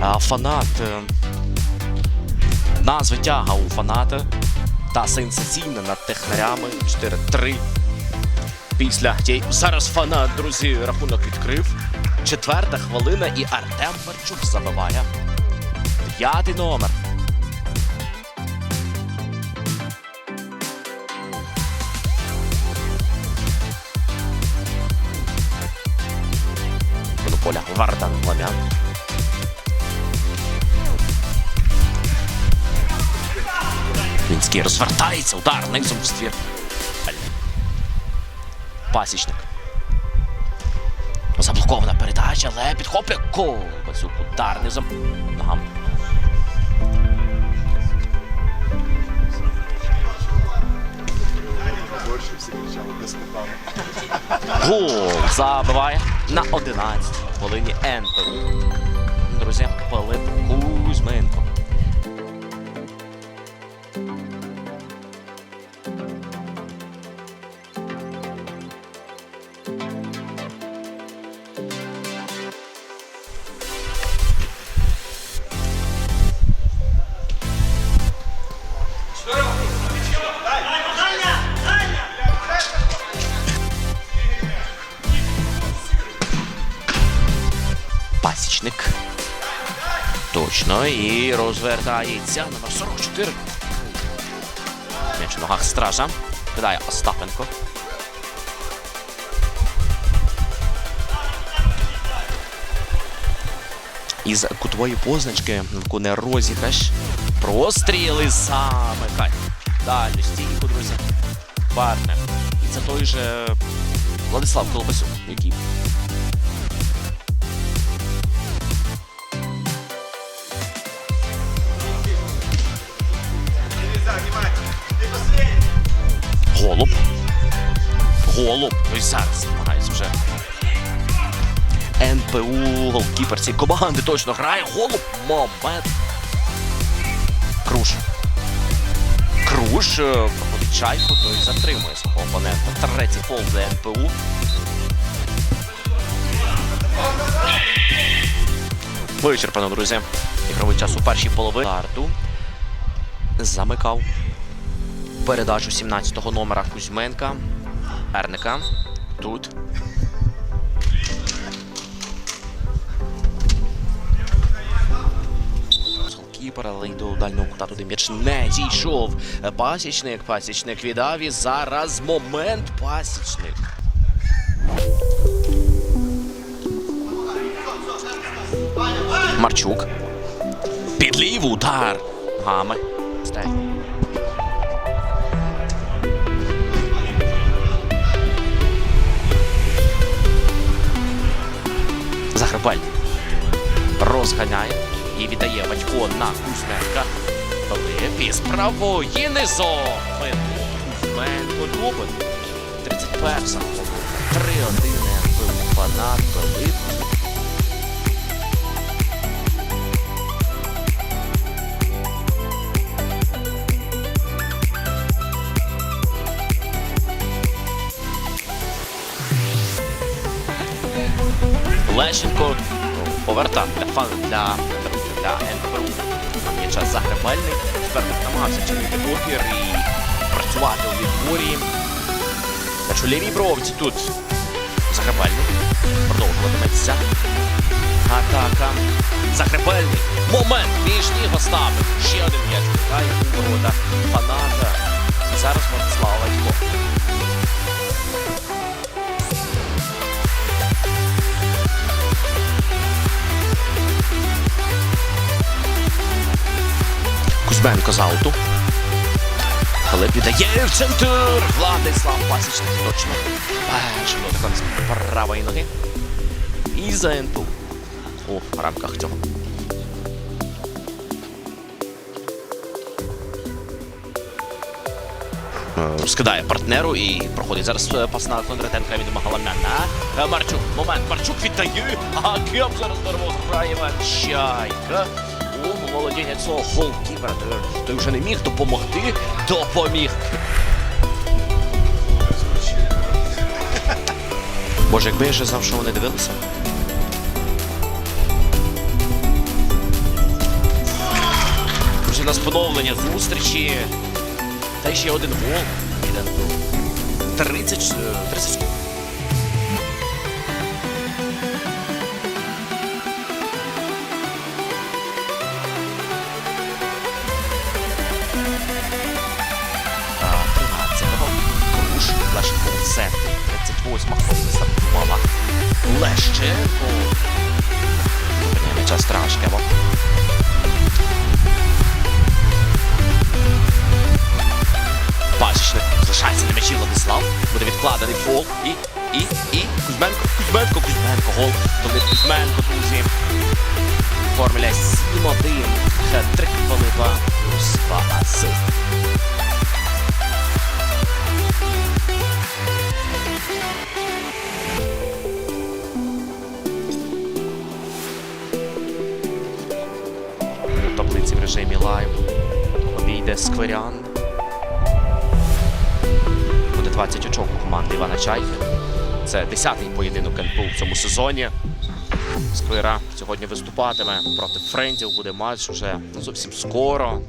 А, Фанат. е, Назви тяга у фаната та сенсаційна над технарями 4-3. Після зараз фанат, друзі, рахунок відкрив. Четверта хвилина і Артем Марчук забиває. П'ятий номер. Поля Вардан Ламян. Мінський розвертається, удар низом в ствір. Пасічник. Заблокована передача, але підхоплює кол. Бацюк удар низом. Ногам. Сметани. Гол забиває на 11 хвилині НПУ. Друзі, Пилип Кузьменко. Точно. І розвертається номер 44. М'яч в ногах стража. Кидає Остапенко. Із кутової позначки виконує розіграш. Простріли замикає. Дальню стійку, друзі. Партнер. І це той же Владислав Колбасюк, який Голуб. Ну зараз намагається вже. НПУ, голкіпер цієї команди точно грає. Голуб. Момент. Круш. Круш е, проходить чайку, той затримує свого опонента. Третій фол для НПУ. Вичерпано, друзі. Ігровий час у першій половині. Старту. Замикав передачу 17-го номера Кузьменка. Ерника. Тут. Й до дальнього кута туди м'яч не дійшов. Пасічник, пасічник віддав і зараз момент пасічник. Марчук. Підлів удар. Гами. Стай. Загребаль розганяє і віддає батько на Кузьменка. Ви із правої низом. Кузьменко Дубин. 31 хвилина. 3-1 НПУ фанат Пилип. Лещенко повертав для фан для, для НПУ. М'яча загребельний. Тепер намагався чинити опір і працювати у відборі. На чолі бровці тут загребельний. Продовжуватиметься. Атака. Загребельний. Момент. Між ніг оставив. Ще один м'яч у ворота фаната. Зараз Владислава Вадько. Кузьменко з. Коли піддає в центр. Владислав Пасічник точно. Першим дотиком з правої ноги. І за НПУ. У рамках цього. Е, Скидає партнеру і проходить зараз е, пас на Кондратенка від Магаламяна. Е, Марчук, момент, Марчук віддає. А Кеп зараз здорово грає Чайка володіння цього голкіпера. Той, той вже не міг допомогти. Допоміг. Боже, якби я ще знав, що вони дивилися. Друзі, у нас поновлення зустрічі. Та ще один гол. 30 30 38-ма хвилина стартувала. Лещенко. М'яча Страшкево. Пасічник залишається на м'ячі Владислав. Буде відкладений фол. І, і, і. Кузьменко, Кузьменко, Кузьменко. Гол. Толик Кузьменко, друзі. Формуля 7-1. Хет-трик Пилипа. Плюс 2 асист. Режимі. Обійде Скверян. Буде 20 очок у команди Івана Чайки. Це 10-й поєдинок НПУ в цьому сезоні. Сквера сьогодні виступатиме проти френдів. Буде матч уже зовсім скоро.